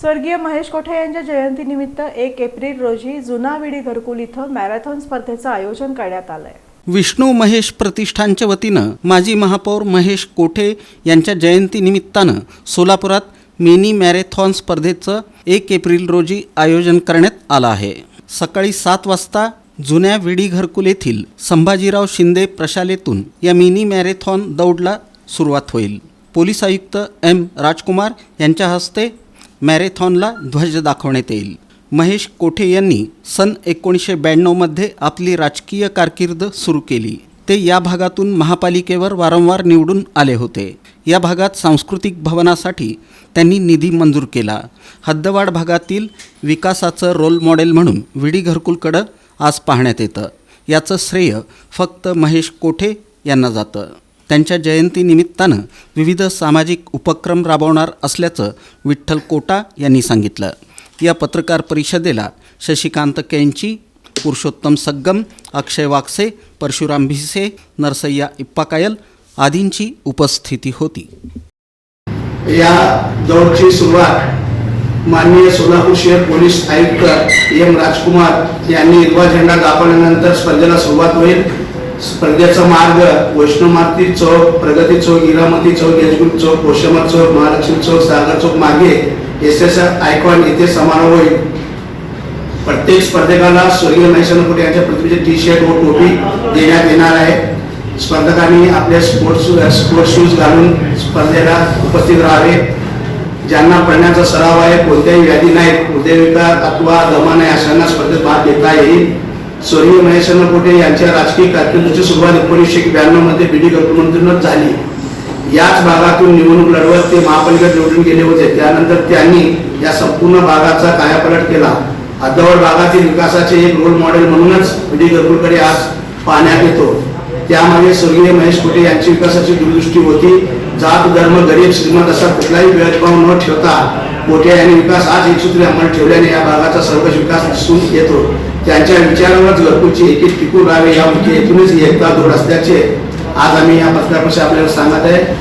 स्वर्गीय महेश कोठे यांच्या जयंतीनिमित्त एक एप्रिल रोजी जुना विडी घरकुल इथं मॅरेथॉन स्पर्धेचं आयोजन करण्यात आलंय. विष्णू महेश प्रतिष्ठानच्या वतीनं माजी महापौर महेश कोठे यांच्या जयंतीनिमित्तानं सोलापुरात मिनी मॅरेथॉन स्पर्धेचं एक एप्रिल रोजी आयोजन करण्यात आलं आहे. सकाळी सात वाजता जुन्या विडी घरकुल येथील संभाजीराव शिंदे प्रशालेतून या मिनी मॅरेथॉन दौडला सुरुवात होईल. पोलीस आयुक्त एम राजकुमार यांच्या हस्ते मॅरेथॉनला ध्वज दाखवण्यात येईल. महेश कोठे यांनी सन एकोणीसशे ब्याण्णवमध्ये आपली राजकीय कारकीर्द सुरू केली. ते या भागातून महापालिकेवर वारंवार निवडून आले होते. या भागात सांस्कृतिक भवनासाठी त्यांनी निधी मंजूर केला. हद्दवाड भागातील विकासाचं रोल मॉडेल म्हणून विडी घरकुलकडं आज पाहण्यात येतं. याचं श्रेय फक्त महेश कोठे यांना जातं. त्यांच्या जयंतीनिमित्तानं विविध सामाजिक उपक्रम राबवणार असल्याचं विठ्ठल कोटा यांनी सांगितलं. या पत्रकार परिषदेला शशिकांत केंची पुरुषोत्तम सग्गम अक्षय वाक्से परशुराम भिसे नरसय्या इप्पाकायल आदींची उपस्थिती होती. या दौडची सुरुवात माननीय सोलापूर शहर पोलीस आयुक्त एम राजकुमार यांनी हिरवा झेंडा दाखवल्यानंतर स्पर्धेला सुरुवात होईल. स्पर्धेचा मार्ग वैष्णवमाती चौक प्रगती चौक इरामती चौक यशगुल चौक कोशमर चौक महालक्ष्मी चौक सागर चौक मागे एस एस आयकॉन येथे समारोह होईल. प्रत्येक स्पर्धकाला स्वर्गीय महेश कुटे यांच्या प्रतिमेचे टी शर्ट व टोपी देण्यात येणार आहे. स्पर्धकांनी आपल्या स्पोर्ट्स स्पोर्ट्स शूज घालून स्पर्धेला उपस्थित राहावे. ज्यांना पडण्याचा सराव आहे कोणत्याही व्याधी नाहीत हृदयविकार अथवा दमा नाही अशांना स्पर्धेत भाग घेता येईल. स्वर्गीय महेश्वर पोटे यांच्या राजकीय कारकिर्दीची सुरुवात एकोणीसशे ब्याण्णवमध्ये बीडी गटमंत्रीनच झाली. याच भागातून निवडणूक लढवत ते महापालिकेत निवडून गेले होते. त्यानंतर त्यांनी या संपूर्ण भागाचा कायापलट केला. हद्दवड भागातील विकासाचे एक रोल मॉडेल म्हणूनच बीडी गरकुलकडे आज पाहण्यात येतो. त्यामागे स्वर्गीय महेश कोटे यांची विकासाची दूरदृष्टी होती. जात धर्म गरीब श्रीमंत असा कुठलाही भेदभाव न ठेवता कोटे यांनी विकास आज एकसूत्री अंमलात ठेवल्याने या भागाचा सर्वच विकास दिसून येतो. त्यांच्या विचारावरच घरकुलची एक टिकून राहावे या हेतूनच एकता दूर असल्याचे आज आम्ही या पत्रापाशी आपल्याला सांगत आहे.